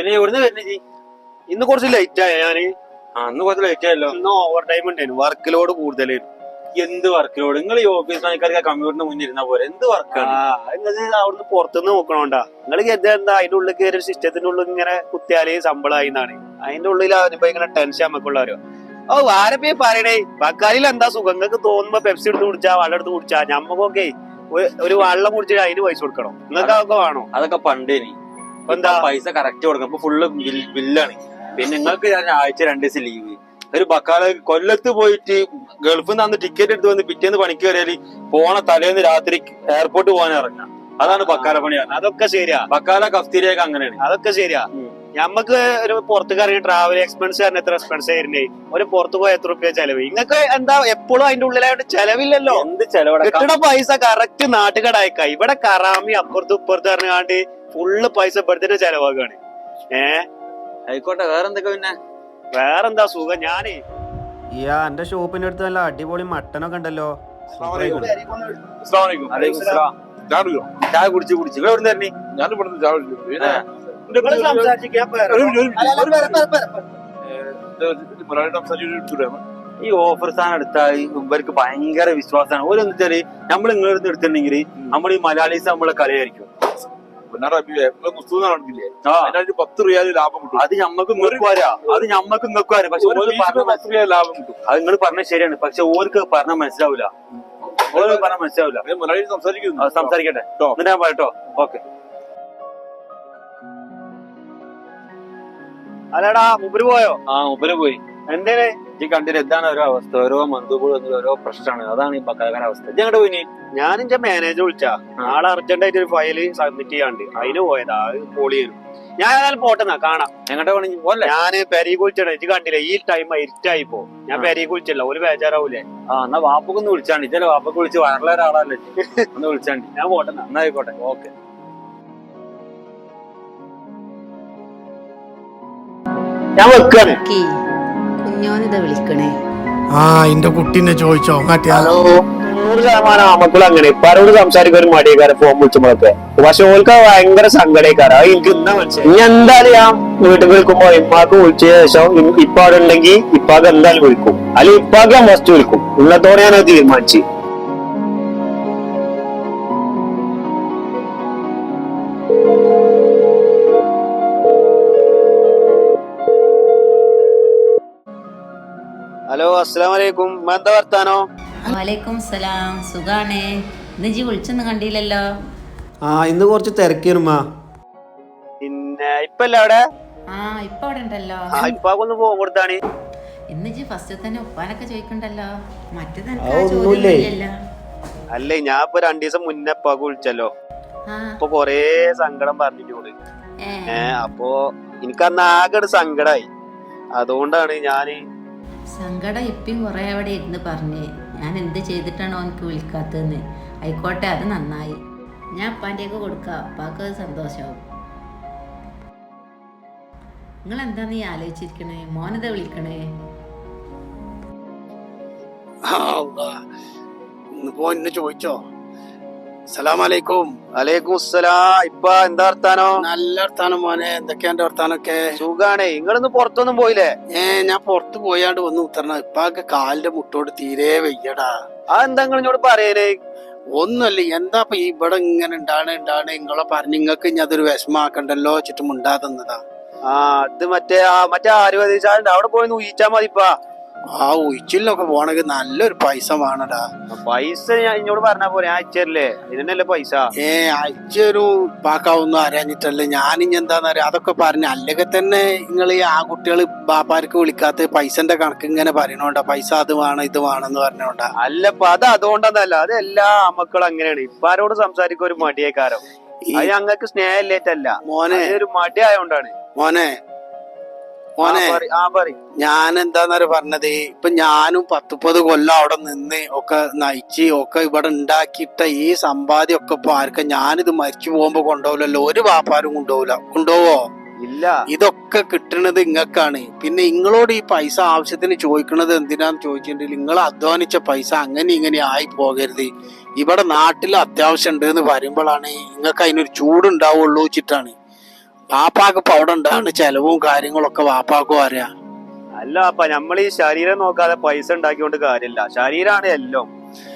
പിന്നെ എവിടുന്ന് വരുന്നത് ജി ഇന്ന് കുറച്ച് ലൈറ്റ് ആയ ഞാൻ? അന്ന് കുറച്ച് ലൈറ്റ് ആയല്ലോ. ഇന്ന് ഓവർ ടൈം ഉണ്ടായിരുന്നു. വർക്ക് ലോഡ് കൂടുതലായിരുന്നു. എന്ത് വർക്ക് ലോഡ് നിങ്ങൾ ഈ ഓഫീസ് പണിക്കാർക്ക് കമ്പ്യൂട്ടറിന് മുന്നിൽ ഇരുന്ന പോലെ എന്ത് വർക്കാണ്? അവിടുന്ന് പുറത്തുനിന്ന് നോക്കണോണ്ടാ? നിങ്ങൾ കരുതാ എന്താ അതിന്റെ ഉള്ളിൽ കയറി സിസ്റ്റത്തിന്റെ ഉള്ളിൽ ഇങ്ങനെ കുത്തിയാലേ ശമ്പളമായി എന്നാണ്. അതിന്റെ ഉള്ളിൽ അനുഭവിക്കുന്ന ടെൻഷൻ നമുക്കുള്ളവരോ ഓ ആരപ്പേ പറയണേ? ബക്കാലിൽ എന്താ സുഖം? നിങ്ങൾക്ക് തോന്നുമ്പോ പെപ്സി എടുത്ത് കുടിച്ചാ വെള്ളം എടുത്ത് കുടിച്ചാ. ഞമ്മക്കൊക്കെ ഒരു- വെള്ളം കുടിച്ചിട്ട് അതിന് പൈസ കൊടുക്കണം. നിങ്ങൾക്ക് അതൊക്കെ വേണോ? അതൊക്കെ പണ്ടേനി. എന്താ പൈസ കറക്റ്റ് കൊടുക്കണം. ഇപ്പൊ ഫുള്ള് ബില്ലാണ് പിന്നെ നിങ്ങൾക്ക് ഞാൻ ആഴ്ച രണ്ട് ദിവസം ലീവ് ഒരു ബക്കാല കൊല്ലത്ത് പോയിട്ട് ഗൾഫിൽ നിന്ന് ടിക്കറ്റ് എടുത്ത് വന്ന് പിറ്റേന്ന് പണിക്ക് കയറിയാൽ പോണ തലേന്ന് രാത്രി എയർപോർട്ട് പോകാൻ ഇറങ്ങാം അതാണ് ബക്കാല പണിയാണ് അതൊക്കെ ശരിയാ. ബക്കാല കഫ്തീരിയൊക്കെ അങ്ങനെയാണ്. അതൊക്കെ ശരിയാ. ഞമ്മക്ക് ഒരു പുറത്തേക്ക് ഇറങ്ങി ട്രാവൽ എക്സ്പെൻസ് കാരണം എത്ര എക്സ്പെൻസ് ആയിരുന്നേ? ഒരു പുറത്ത് പോയ എത്ര റുപ്യ ചെലവ്? ഇങ്ങക്ക് എന്താ എപ്പോഴും അതിന്റെ ഉള്ളിലായിട്ട് ചെലവില്ലല്ലോ. എന്ത് കിട്ടണ പൈസ കറക്റ്റ് നാട്ടുകടയക്ക. ഇവിടെ കറാമി അപ്പുറത്ത് ഇപ്പുറത്ത് പറഞ്ഞാണ്ട് ഫുള്ള് പൈസ ഇവിടുത്തെ ചെലവാക്കാണ്. ഏ? ആയിക്കോട്ടെ വേറെന്തൊക്കെ പിന്നെ? വേറെന്താ സുഖം? ഞാനേ ഇയാ എന്റെ ഷോപ്പിന്റെ അടുത്ത് നല്ല അടിപൊളി മട്ടനൊക്കെ ഉണ്ടല്ലോ. ചായ കുടിച്ചു കുടിച്ചു. ഇവിടെ ഞാൻ ഇവിടുന്ന് ചായ കുടിച്ചു. ഈ ഓഫർ സാധനം എടുത്താൽ ഇവർക്ക് ഭയങ്കര വിശ്വാസമാണ്. ഓരോ വെച്ചാൽ നമ്മൾ നിങ്ങളുടെ അടുത്ത് എടുത്തിട്ടുണ്ടെങ്കിൽ നമ്മൾ ഈ മലയാളീസ് നമ്മളെ കളിയായിരിക്കും. പത്ത് റിയാൽ ലാഭം കിട്ടും. അത് ഞമ്മക്ക് ഇങ്ങക്കും അത് ഞമ്മക്ക് ഇങ്ങക്കും പക്ഷെ ഓര് പറഞ്ഞ റിയാൽ ലാഭം കിട്ടും. അത് നിങ്ങൾ പറഞ്ഞ ശരിയാണ്. പക്ഷെ ഓർക്ക് പറഞ്ഞ മനസ്സിലാവില്ല ഓർക്ക് പറഞ്ഞ മനസ്സിലാവില്ല സംസാരിക്കട്ടെ. എന്നിട്ട് ഞാൻ പറയട്ടോ. ഓക്കെ. അല്ലടാ മുമ്പിൽ പോയോ? ആ മുമ്പിൽ പോയി. എന്തേ ഈ കണ്ടിട്ട് എന്താണ് ഓരോ അവസ്ഥ? ഓരോ വന്നിട്ട് ഓരോ പ്രശ്നമാണ്. അതാണ് ഈ ബക്കാകാര അവസ്ഥ. ഞങ്ങടെ ഞങ്ങളുടെ പോയിനി ഞാൻ എന്റെ മാനേജർ വിളിച്ചാ. നാളെ അർജന്റ് ആയിട്ട് ഒരു ഫയൽ സബ്മിറ്റ് ചെയ്യാണ്ട്. അതിന് പോയതാ അത് പോളിയാണ് ഞാൻ ഏതായാലും പോട്ടെന്നാ കാണാം. ഞങ്ങടെ പണി പോലെ ഞാൻ പെരി കുളിച്ചണ ഇജ്ജ് കണ്ടില്ല ഈ ടൈം ഇരുട്ടായി പോ. ഞാൻ പെരീ കുളിച്ചല്ല ഒരു ബേജാറാവൂലേ. ആ എന്നാ വാപ്പൊക്കെ വിളിച്ചാണ്ട്. ഇതല്ലേ വാപ്പൊക്കെ വിളിച്ച് വയറുള്ള ഒരാളല്ലേ ഒന്ന് വിളിച്ചാണ്ട്. ഞാൻ പോട്ടെന്നാ എന്നാ ആയിക്കോട്ടെ ഓക്കെ. ഞാൻ വെക്കാണ്. കുഞ്ഞോനിത വിളിക്കണേ. ആ എന്റെ കുട്ടീനെ ചോദിച്ചോ. ഹലോ നൂറ് ശതമാനം ആമക്കളും അങ്ങനെ. ഇപ്പാരോട് സംസാരിക്കാൻ ഒരു മടിയക്കാരെ ഫോൺ വിളിച്ചുമ്പോഴൊക്കെ പക്ഷെ ഓൾക്ക് ഭയങ്കര സങ്കടക്കാരാ. എനിക്ക് ഇന്നാ മനസ്സിലായി. ഇനി എന്തായാലും ഞാൻ വീട്ടിൽ വിളിക്കുമ്പോ ഇപ്പാക്ക് വിളിച്ച ശേഷം ഇപ്പ അവിടെ ഉണ്ടെങ്കിൽ ഇപ്പാക്ക് എന്തായാലും വിളിക്കും. അല്ലെങ്കിൽ ഇപ്പാക്ക് ഞാൻ ഫസ്റ്റ് വിളിക്കും. ഇന്നത്തോടെ ഞാൻ അത് തീരുമാനിച്ചു. ഹലോ അസ്സലാം വലൈക്കും എന്താ വർത്താനോ? വലൈക്കും സലാം. സുഖാണേ. ഇന്ന് ജി വിളിച്ചൊന്നും കണ്ടില്ലല്ലോ. ആ ഇന്ന് കുറച്ച് തിരക്കിരുമാ പിന്നെ ഇപ്പല്ല അവിടെ? ആ ഇപ്പൊ അവിടെ ഉണ്ടല്ലോ. ആ ഇപ്പാക്കൊന്ന് ഫോൺ കൊടുത്താണ്. ഇന്ന് ജി ഫസ്റ്റ് തന്നെ ഉപ്പാനൊക്കെ ചോദിക്കണ്ടല്ലോ മറ്റേത് ആ, ഒന്നുമില്ലേ? അല്ലേ ഞാൻ ഇപ്പൊ രണ്ടു ദിവസം മുന്നേ ഇപ്പാക്ക് വിളിച്ചല്ലോ. ആ. അപ്പൊ കൊറേ സങ്കടം പറഞ്ഞിട്ടോട് ഏ. ഏ അപ്പൊ എനിക്ക് അന്ന് ആകെ ഒരു സങ്കടായി. അതുകൊണ്ടാണ് ഞാൻ സങ്കടം ഇപ്പം കുറെ അവിടെ ഇരുന്ന് പറഞ്ഞേ ഞാൻ എന്ത് ചെയ്തിട്ടാണോ എനിക്ക് വിളിക്കാത്തതെന്ന്? ആയിക്കോട്ടെ അത് നന്നായി. ഞാൻ അപ്പാന്റെയൊക്കെ കൊടുക്കാം അപ്പാക്ക് സന്തോഷമാവും നിങ്ങൾ എന്താ നീ ആലോചിച്ചിരിക്കണേ? മോനത വിളിക്കണേ? ചോദിച്ചോ? സലാമലൈക്കും. അലൈക്കും ഇപ്പ എന്താ വർത്താനോ? നല്ല വർത്താനം മോനെ. എന്തൊക്കെയാ എന്റെ വർത്താനൊക്കെ? സുഖാണേ. നിങ്ങളൊന്ന് പുറത്തൊന്നും പോയില്ലേ? ഏ ഞാൻ പുറത്ത് പോയാണ്ട് വന്ന് ഉത്തരണ. ഇപ്പൊക്കെ കാലിന്റെ മുട്ടോട് തീരെ വെയ്യടാ. ആ എന്താ നിങ്ങൾ ഇങ്ങോട്ട് പറയലേ? ഒന്നുമല്ല എന്താ ഇപ്പൊ ഇവിടെ ഇങ്ങനെ ഉണ്ടാണ് ഉണ്ടാണ് നിങ്ങളെ പറഞ്ഞു നിങ്ങൾക്ക് ഇനി അതൊരു വിഷമാക്കണ്ടല്ലോ ചുറ്റും ഉണ്ടാകുന്നതാ ആ അത് മറ്റേ ആ മറ്റേ ആരും അവിടെ പോയി ഊഹിച്ചാ മതിപ്പാ ആ ഉച്ചിലൊക്കെ പോണെങ്കിൽ നല്ലൊരു പൈസ വേണടാ. പൈസ ഞാൻ ഇങ്ങോട്ട് പറഞ്ഞാ പോലെ അയച്ചല്ലേ ഇതിനല്ലേ പൈസ? ഏ അയച്ചൊരു പാക്കാവൊന്നും അറിയാഞ്ഞിട്ടല്ലേ. ഞാനിഞ്ഞ എന്താന്നറിയാ അതൊക്കെ പറഞ്ഞ അല്ലെങ്കിൽ തന്നെ നിങ്ങൾ ഈ ആൺകുട്ടികൾ ബാപ്പാർക്ക് വിളിക്കാത്ത പൈസന്റെ കണക്ക് ഇങ്ങനെ പറയണോണ്ടാ. പൈസ അത് വേണം ഇത് വേണമെന്ന് പറഞ്ഞോണ്ടാ. അല്ലപ്പ അത് അതുകൊണ്ടൊന്നല്ല അത് എല്ലാ മക്കളും അങ്ങനെയാണ്. ഇപ്പാരോട് സംസാരിക്കാൻ ഒരു മടിയേക്കാരോ. അത് ഞങ്ങൾക്ക് സ്നേഹമില്ലേറ്റല്ല. മോനെ. ഒരു മടി ആയതുകൊണ്ടാണ് മോനെ മോനെ ഞാൻ എന്താന്നൊരു പറഞ്ഞത്? ഇപ്പൊ ഞാനും പത്തുപ്പത് കൊല്ലം അവിടെ നിന്ന് ഒക്കെ നയിച്ച് ഒക്കെ ഇവിടെ ഉണ്ടാക്കിയിട്ട ഈ സമ്പാദ്യം ഒക്കെ ഇപ്പൊ ആർക്കും? ഞാനിത് മരിച്ചു പോകുമ്പോ കൊണ്ടുപോകില്ലല്ലോ. ഒരു വാപ്പാരും കൊണ്ടുപോകില്ല. കൊണ്ടുപോവോ? ഇല്ല. ഇതൊക്കെ കിട്ടുന്നത് ഇങ്ങക്കാണ്. പിന്നെ ഇങ്ങളോട് ഈ പൈസ ആവശ്യത്തിന് ചോദിക്കണത് എന്തിനാന്ന് ചോദിച്ചിട്ടുണ്ടെങ്കിൽ നിങ്ങൾ അധ്വാനിച്ച പൈസ അങ്ങനെ ഇങ്ങനെ ആയി പോകരുത്. ഇവിടെ നാട്ടിൽ അത്യാവശ്യം ഉണ്ട് എന്ന് പറയുമ്പോഴാണ് നിങ്ങൾക്ക് അതിനൊരു ചൂടുണ്ടാവുള്ളൂ വെച്ചിട്ടാണ്. വാപ്പാക്ക് ഇപ്പൊ അവിടെ ഉണ്ടാകുന്ന ചെലവും കാര്യങ്ങളൊക്കെ വാപ്പാക്കും അറിയാം അല്ല അപ്പ നമ്മൾ ഈ ശരീരം നോക്കാതെ പൈസ ഉണ്ടാക്കിക്കൊണ്ട് കാര്യമില്ല. ശരീരമാണ് എല്ലാം.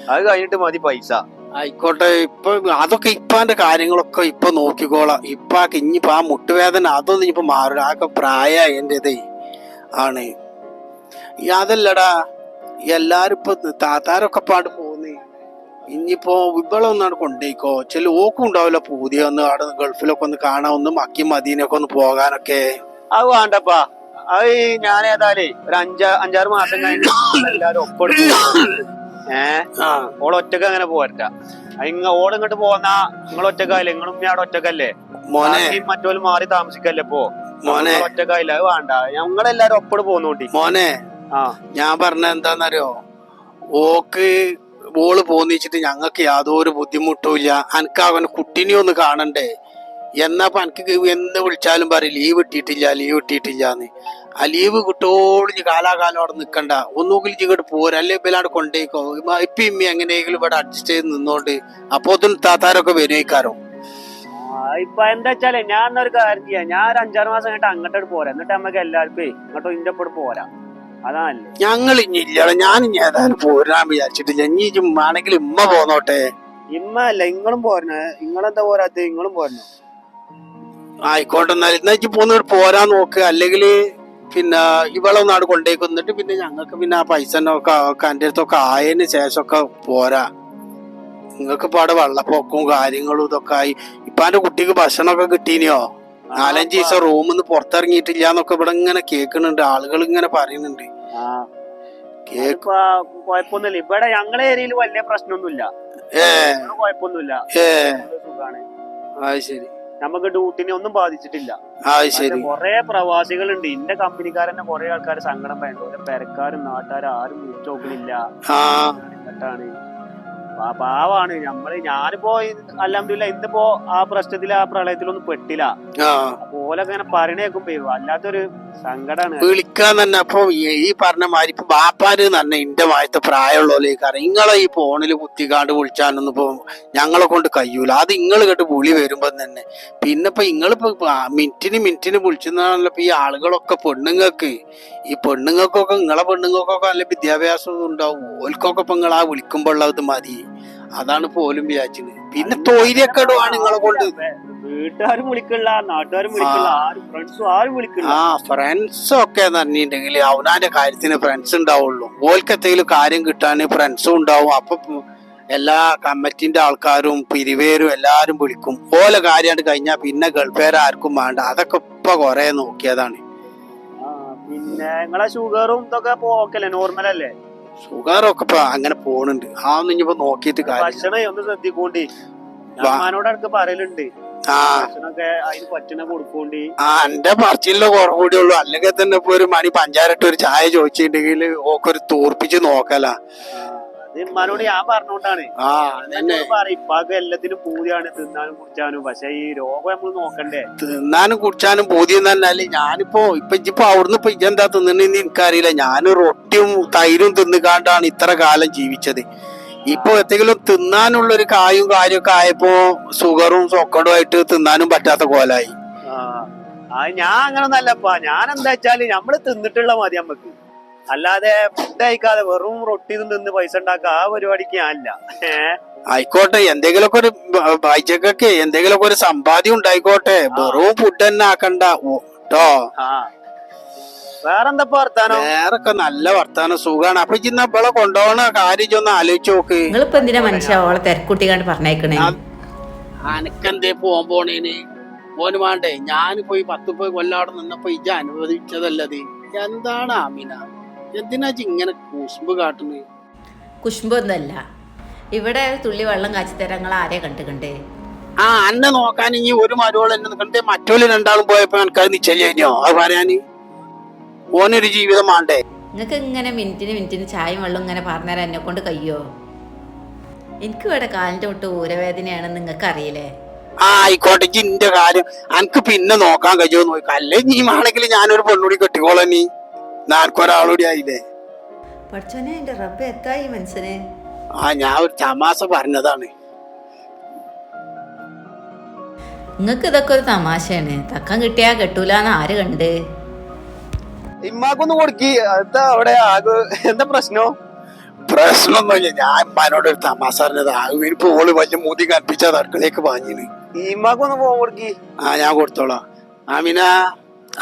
അത് കഴിഞ്ഞിട്ട് മതി പൈസ. ആയിക്കോട്ടെ ഇപ്പൊ അതൊക്കെ ഇപ്പാന്റെ കാര്യങ്ങളൊക്കെ ഇപ്പൊ നോക്കിക്കോളാം. ഇപ്പാക്ക് ഇനിയിപ്പോ ആ മുട്ടുവേദന അതൊന്നും ഇപ്പൊ മാറില്ല ആകെ പ്രായമായി ഇതേ ആണ് അതല്ലടാ എല്ലാരും ഇപ്പൊ താത്താരൊക്കെ പാട് ഇനിയിപ്പോ ഇവളൊന്നാണ് കൊണ്ടേക്കോ. ചില ഓക്കും ഉണ്ടാവില്ല പുതിയ ഒന്ന് അവിടെ ഗൾഫിലൊക്കെ ഒന്ന് കാണാൻ ഒന്ന് മക്കി മദീനൊക്കെ ഒന്ന് പോകാനൊക്കെ. അത് വേണ്ടപ്പാ. അത് ഞാൻ ഏതായാലേ ഒരു അഞ്ചാ അഞ്ചാറ് മാസം കഴിഞ്ഞ് എല്ലാരും ഒപ്പെടുക്കും ഏ? ആ. ഓൾ ഒറ്റയ്ക്ക് അങ്ങനെ പോരട്ട ഇങ്ങ ഓളിങ്ങോട്ട് പോന്ന നിങ്ങൾ ഒറ്റക്കായില്ലേ? നിങ്ങളും ഞാൻ ഒറ്റക്കല്ലേ? മോനെ. മറ്റോൽ മാറി താമസിക്കല്ലേ ഇപ്പോ? മോനെ. ഒറ്റക്കായില്ല. അത് വേണ്ട. ഞങ്ങളെല്ലാരും ഒപ്പട് പോന്നോണ്ടി. മോനെ. ആ. ഞാൻ പറഞ്ഞ എന്താന്നറിയോ? ഓക്ക് ഓൾ പോന്നിച്ചിട്ട് ഞങ്ങൾക്ക് യാതൊരു ബുദ്ധിമുട്ടുമില്ല എനിക്ക് അവൻ കുട്ടിനെ ഒന്ന് കാണണ്ടേ? എന്നപ്പോ എനിക്ക് എന്ന് വിളിച്ചാലും പറയും ലീവ് ഇട്ടിട്ടില്ല ലീവ് ഇട്ടിട്ടില്ല എന്ന് ആ ലീവ് കിട്ടോളിഞ്ഞ് കാലാകാലം അവിടെ നിൽക്കണ്ട ഒന്നുകിൽ ഇങ്ങോട്ട് പോരാ. അല്ലെ ഇവലാട് കൊണ്ടേക്കോ? ഇപ്പൊ ഇമ്മി എങ്ങനെയെങ്കിലും ഇവിടെ അഡ്ജസ്റ്റ് ചെയ്ത് നിന്നോണ്ട് അപ്പൊ ഒന്നും താത്താരൊക്കെ വരുമായിക്കാരോ ആ, ഇപ്പൊ എന്താ വെച്ചാലേ ഞാൻ ഒരു കാര്യം ചെയ്യാം. ഞാൻ ഒരു അഞ്ചാറ് മാസം കഴിഞ്ഞിട്ട് അങ്ങോട്ട് പോരാ. എന്നിട്ട് നമുക്ക് എല്ലാവർക്കും ഇങ്ങോട്ടും ഇന്റെ പോരാ. ഞങ്ങൾ ഇനി ഇല്ല ഞാൻ ഇനി ഏതായാലും പോരാൻ വിചാരിച്ചിട്ടില്ല. ഇനി ആണെങ്കിൽ ഇമ്മ പോന്നോട്ടെ. ഇമ്മ അല്ല ഇങ്ങളും പോരണ ഇങ്ങളെന്താ പോരാത്ത ഇങ്ങളും പോരണ ആയിക്കോട്ടെ എന്നാൽ എന്നാ ഇജ്ജ് പോന്നിട്ട് പോരാൻ നോക്ക്. അല്ലെങ്കിൽ പിന്നെ ഇവളെ നാട് കൊണ്ടേക്ക് വന്നിട്ട് പിന്നെ ഞങ്ങൾക്ക് പിന്നെ ആ പൈസ ഒക്കെ എന്റെ അടുത്തൊക്കെ ആയതിന് ശേഷമൊക്കെ പോരാ. നിങ്ങൾക്ക് ഇപ്പൊ അവിടെ വെള്ളപ്പൊക്കവും കാര്യങ്ങളും ഇതൊക്കെ ആയി. ഇപ്പൊ എന്റെ കുട്ടിക്ക് ഭക്ഷണമൊക്കെ കിട്ടീനിയോ നാലഞ്ച് ദിവസം റൂമിൽ നിന്ന് പുറത്തിറങ്ങിയിട്ടില്ല എന്നൊക്കെ ഇവിടെ ഇങ്ങനെ കേൾക്കുന്നുണ്ട് ആളുകൾ ഇങ്ങനെ പറയുന്നുണ്ട് കുഴപ്പമൊന്നുമില്ല. ഇവിടെ ഞങ്ങളെ ഏരിയയിൽ വലിയ പ്രശ്നമൊന്നുമില്ല. കുഴപ്പമൊന്നുമില്ല. സുഖാണ്. അത് ശരി. നമുക്ക് ഡ്യൂട്ടിനെ ഒന്നും ബാധിച്ചിട്ടില്ല. കൊറേ പ്രവാസികളുണ്ട്. ഇന്റെ കമ്പനിക്കാരന്നെ കൊറേ ആൾക്കാർ സങ്കടം വേണ്ട പെരക്കാരും നാട്ടുകാരും ആരും വിളിച്ചു നോക്കണില്ല. എന്നിട്ടാണ് പാവാണ്. നമ്മൾ ഞാനിപ്പോ അല്ലാമില്ല ഇന്നിപ്പോ ആ പ്രശ്നത്തിൽ ആ പ്രളയത്തിലൊന്നും പെട്ടില്ല. അപ്പൊ ഓലൊക്കെ ഇങ്ങനെ പറയണേക്കുമ്പോ അല്ലാത്തൊരു വിളിക്കാൻ തന്നെ അപ്പൊ ഈ- പറഞ്ഞ മാതിരി ഇപ്പൊ ബാപ്പാര് തന്നെ എന്റെ വായത്തെ പ്രായമുള്ളവരേക്കാരം നിങ്ങളെ ഈ ഫോണിൽ കുത്തിക്കാണ്ട് വിളിച്ചാനൊന്നും ഇപ്പൊ ഞങ്ങളെ കൊണ്ട് കഴിയൂല. അത് നിങ്ങൾ കേട്ട് വിളി വരുമ്പോ തന്നെ. പിന്നെ ഇപ്പൊ നിങ്ങളിപ്പോ മിനിറ്റിന് മിനിറ്റിന് വിളിച്ചെന്നാണല്ലോ ഇപ്പൊ ഈ ആളുകളൊക്കെ പെണ്ണുങ്ങൾക്ക്. ഈ പെണ്ണുങ്ങൾക്കൊക്കെ നിങ്ങളെ പെണ്ണുങ്ങൾക്കൊക്കെ നല്ല വിദ്യാഭ്യാസം ഉണ്ടാവും. ഓൽക്കൊക്കെ ഇപ്പൊ നിങ്ങൾ ആ വിളിക്കുമ്പോഴുള്ളത് മതി. അതാണ് പോലും വിചാരിച്ചത്. പിന്നെ തൊയിലൊക്കെ ഇടുവാണ് നിങ്ങളെ കൊണ്ട്. വീട്ടുകാരും വിളിക്കില്ല നാട്ടുകാരും വിളിക്കില്ല ആരും ഫ്രണ്ട്സും ആരും വിളിക്കില്ല. ആ ഫ്രണ്ട്സ് ഒക്കെ പറഞ്ഞിട്ടുണ്ടെങ്കിൽ അവനാന്റെ കാര്യത്തിന് ഫ്രണ്ട്സ് ഉണ്ടാവുള്ളൂ. ഓൽക്ക് എന്തെങ്കിലും കാര്യം കിട്ടാൻ ഫ്രണ്ട്സും ഉണ്ടാവും. അപ്പൊ എല്ലാ കമ്മിറ്റിന്റെ ആൾക്കാരും പിരിവേരും എല്ലാരും വിളിക്കും. ഓല കാര്യമായിട്ട് കഴിഞ്ഞാൽ പിന്നെ ഗൾഫേർ ആർക്കും വേണ്ട. അതൊക്കെ ഇപ്പൊ കൊറേ നോക്കിയതാണ്. പിന്നെ നിങ്ങളെ ഷുഗറും ഇതൊക്കെ ഓക്കല്ലേ നോർമൽ അല്ലേ? ഷുഗറൊക്കെ ഇപ്പൊ അങ്ങനെ പോണുണ്ട്. ആ ഒന്നും ഇനിയിപ്പോ നോക്കിയിട്ട് ഭക്ഷണം ഒന്ന് ശ്രദ്ധിക്കൂണ്ടി. ഞാനോട് അടുത്ത് പറയലുണ്ട്. എന്റെ പറച്ചിലെ കുറവ് കൂടി ഉള്ളു. അല്ലെങ്കിൽ തന്നെ ഇപ്പൊ ഒരു മണി പഞ്ചാരട്ട് ഒരു ചായ ചോദിച്ചിട്ടുണ്ടെങ്കിൽ ഓക്കൊരു തോർപ്പിച്ച് നോക്കല. അത് ഇമ്മാനോട് ഞാൻ പറഞ്ഞോണ്ടാണ് ഇപ്പാക്ക് എല്ലാത്തിനും പൂതിയാണ്. തിന്നാനും കുടിച്ചാനും. പക്ഷെ ഈ രോഗം നമ്മൾ നോക്കണ്ടേ? തിന്നാനും കുടിച്ചാനും ബോധ്യം എന്നല്ലേ ഞാനിപ്പോ ഇപ്പൊ ഇപ്പൊ അവിടുന്ന് ഇപ്പൊ ഇജെന്താ തിന്നണെന്ന് എനിക്കറിയില്ല. ഞാൻ റൊട്ടിയും തൈരും തിന്നുകാണ്ടാണ് ഇത്ര കാലം ജീവിച്ചത്. ഇപ്പൊ എന്തെങ്കിലും തിന്നാനുള്ള ഒരു കായും കാര്യമൊക്കെ ആയപ്പോ ഷുഗറും സൊക്കടും ആയിട്ട് തിന്നാനും പറ്റാത്ത കോലായി. ഞാൻ അങ്ങനെ ഒന്നല്ലപ്പാ ഞാൻ എന്താ വെച്ചാൽ നമ്മൾ തിന്നിട്ടുള്ള മതി നമ്മക്ക്. അല്ലാതെ ഫുഡ് അയക്കാതെ വെറും റൊട്ടി തിന്ന് പൈസ ഉണ്ടാക്കുക ആ പരിപാടിക്ക് ഞാനില്ല. ആയിക്കോട്ടെ എന്തെങ്കിലുമൊക്കെ ഒരു വായിച്ചക്കൊക്കെ എന്തെങ്കിലുമൊക്കെ ഒരു സമ്പാദ്യം ഉണ്ടായിക്കോട്ടെ. വെറും ഫുഡ് തന്നെ ആക്കണ്ട. വേറെന്താ വർത്താനോ? വേറൊക്കെ നല്ല വർത്താനം സുഖാണ്. അപ്പൊ ഇന്ന് ഇവളെ കൊണ്ടുപോകണ കാര്യം ഒന്ന് ആലോചിച്ച് നോക്ക്. നിങ്ങളിപ്പോ എന്തിനാ മനുഷ്യ ഓളെ തിരക്കുട്ടിക്കാണ്ട് പറഞ്ഞേക്കണേ അനക്കെന്തേ പോവാൻ പോണേന്? ഓന് വേണ്ടേ ഞാൻ പോയി പത്ത് പോയി കൊല്ലാടെ നിന്നപ്പോ ഇജ അനുവദിച്ചതല്ലത്. എന്താണ് ആമിന? എന്തിനാ ഇങ്ങനെ കുശുമ്പ് കാട്ടുന്നത് കുശുമ്പൊന്നല്ല ഇവിടെ തുള്ളി വെള്ളം കാച്ചി തരാൻ നിങ്ങൾ ആരെ കണ്ടുകണ്ടേ ആ അന്നെ നോക്കാൻ ഇനി ഒരു മരുവോൾ എന്നെ കണ്ടേ മറ്റോൽ രണ്ടാളും പോയപ്പോ എനിക്കത് നിശ്ചയം കഴിഞ്ഞോ? അത് പറയാന്. ഓനൊരു ജീവിതം വേണ്ടേ നിങ്ങൾക്ക് ഇങ്ങനെ മിനിറ്റിന് മിനിറ്റിന് ചായയും വെള്ളം ഇങ്ങനെ പറഞ്ഞുതരാൻ എന്നെ കൊണ്ട് കയ്യോ എനിക്ക് ഇവിടെ കാലിന്റെ തൊട്ട് ഊരവേദനയാണെന്ന് നിങ്ങൾക്ക് അറിയില്ലേ ആ ആയിക്കോട്ടെ ഇന്റെ കാര്യം. അനക്ക് പിന്നെ നോക്കാൻ കഴിയോ നോക്കാം അല്ലേ നീ ആണെങ്കിൽ ഞാനൊരു പെണ്ണുകൂടി കെട്ടിക്കോളാം നീ നാൽക്കൊരാളൂടി ആയില്ലേ? പഠിച്ചോനെ എന്റെ റബ്ബ് എത്തായി മനസ്സിനെ ആ ഞാൻ ഒരു തമാശ പറഞ്ഞതാണ്. നിങ്ങൾക്ക് ഇതൊക്കെ ഒരു തമാശയാണ്. തക്കം കിട്ടിയാ കെട്ടൂലെന്ന് ആര് കണ്ട്? ഇമ്മാക്കൊന്ന് കൊടുക്കി. എന്താ അവിടെ? ആകെ എന്താ പ്രശ്നം? പ്രശ്നമൊന്നുമില്ല. ഞാൻ ഉമ്മാനോട് ഒരു തമാശ പറഞ്ഞതാ. ഇനിയിപ്പോ ഓൾ വലിയ മൂതി കൽപ്പിച്ച അടുക്കളേക്ക് വാങ്ങിന് ഇമ്മാക്കൊന്ന് ഫോൺ കൊടുക്കി. ആ ഞാൻ കൊടുത്തോളാം. ആമിന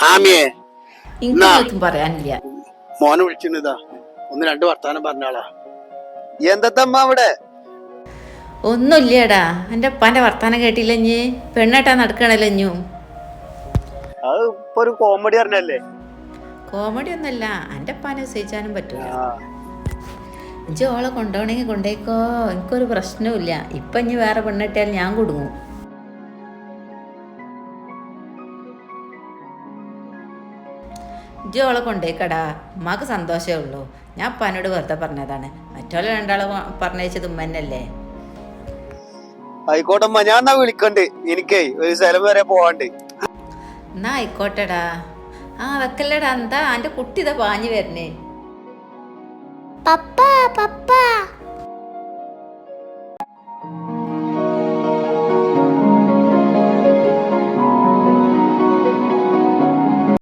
ആമിയെ. പറയാനില്ല. മോനെ വിളിച്ചിരുന്നതാ ഒന്ന് രണ്ട് വർത്താനം പറഞ്ഞാളാ എന്തത്തമ്മ അവിടെ? ഒന്നുമില്ലടാ. എന്റെ ഉപ്പാന്റെ വർത്താനം കേട്ടില്ല ഇഞ്ഞ് പെണ്ണേട്ടാ നടക്കണല്ലോ ഇഞ്ഞു അത് ഇപ്പൊ ഒരു കോമഡി പറഞ്ഞല്ലേ? കോമഡി ഒന്നല്ല എന്റെ അപ്പാനെ സഹിച്ചാനും പറ്റൂല. ഇജ്ജ് ഓളെ കൊണ്ടുപോകണമെങ്കിൽ കൊണ്ടേക്കോ. എനിക്കൊരു പ്രശ്നവുമില്ല. ഇപ്പം ഇനി വേറെ പെണ്ണിട്ടാൽ ഞാൻ കുടുങ്ങും. ഇജ്ജ് ഓളെ കൊണ്ടേക്കടാ. ഉമ്മാക്ക് സന്തോഷമേ ഉള്ളൂ. ഞാൻ അപ്പാനോട് വെറുതെ പറഞ്ഞതാണ്. മറ്റോലെ രണ്ടാളെ പറഞ്ഞത് ഉമ്മന്നല്ലേ ആയിക്കോട്ടെ ഞാൻ വിളിക്കണ്ട്. എനിക്കേ ഒരു സ്ഥലം വരെ പോവാണ്ട്. എന്നാ ആയിക്കോട്ടെടാ. ആ വെക്കല്ലടാ. എന്താ? എന്റെ കുട്ടി ഇതാ പാഞ്ഞു വരണേ. പപ്പ പപ്പ.